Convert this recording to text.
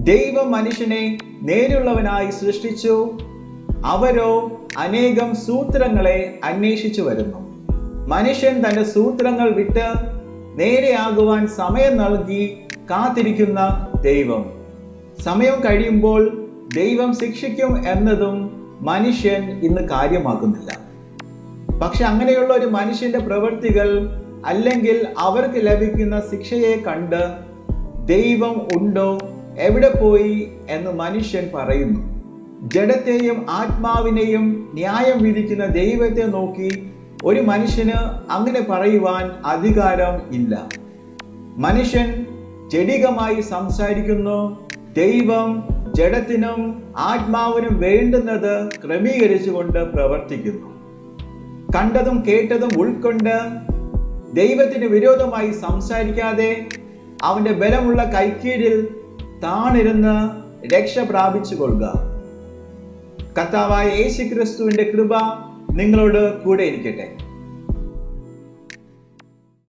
ദൈവം മനുഷ്യനെ നേരുള്ളവനായി സൃഷ്ടിച്ചു. അവരോ അനേകം സൂത്രങ്ങളെ അന്വേഷിച്ചു വരുന്നു. മനുഷ്യൻ തന്റെ സൂത്രങ്ങൾ വിട്ട് നേരെയാകുവാൻ സമയം നൽകി കാത്തിരിക്കുന്ന ദൈവം. സമയം കഴിയുമ്പോൾ ദൈവം ശിക്ഷിക്കും എന്നതും മനുഷ്യൻ ഇന്ന് കാര്യമാക്കുന്നില്ല. പക്ഷെ അങ്ങനെയുള്ള ഒരു മനുഷ്യന്റെ പ്രവൃത്തികൾ അല്ലെങ്കിൽ അവർക്ക് ലഭിക്കുന്ന ശിക്ഷയെ കണ്ട് ദൈവം ഉണ്ടോ എവിടെ പോയി എന്ന് മനുഷ്യൻ പറയുന്നു. ജഡത്തെയും ആത്മാവിനെയും ന്യായം വിധിക്കുന്ന ദൈവത്തെ നോക്കി ഒരു മനുഷ്യന് അങ്ങനെ പറയുവാൻ അധികാരം ഇല്ല. മനുഷ്യൻ ജഡികമായി സംസാരിക്കുന്നു ദൈവം ജഡത്തിനും ആത്മാവിനും വേണ്ടുന്നത് ക്രമീകരിച്ചുകൊണ്ട് പ്രവർത്തിക്കുന്നു. കണ്ടതും കേട്ടതും ഉൾക്കൊണ്ട് ദൈവത്തിന് വിരോധമായി സംസാരിക്കാതെ അവന്റെ ബലമുള്ള കൈക്കീഴിൽ താണിരുന്ന് രക്ഷ പ്രാപിച്ചു കൊള്ളുക കർത്താവായ യേശു ക്രിസ്തുവിന്റെ കൃപ നിങ്ങളോട് കൂടെ ഇരിക്കട്ടെ.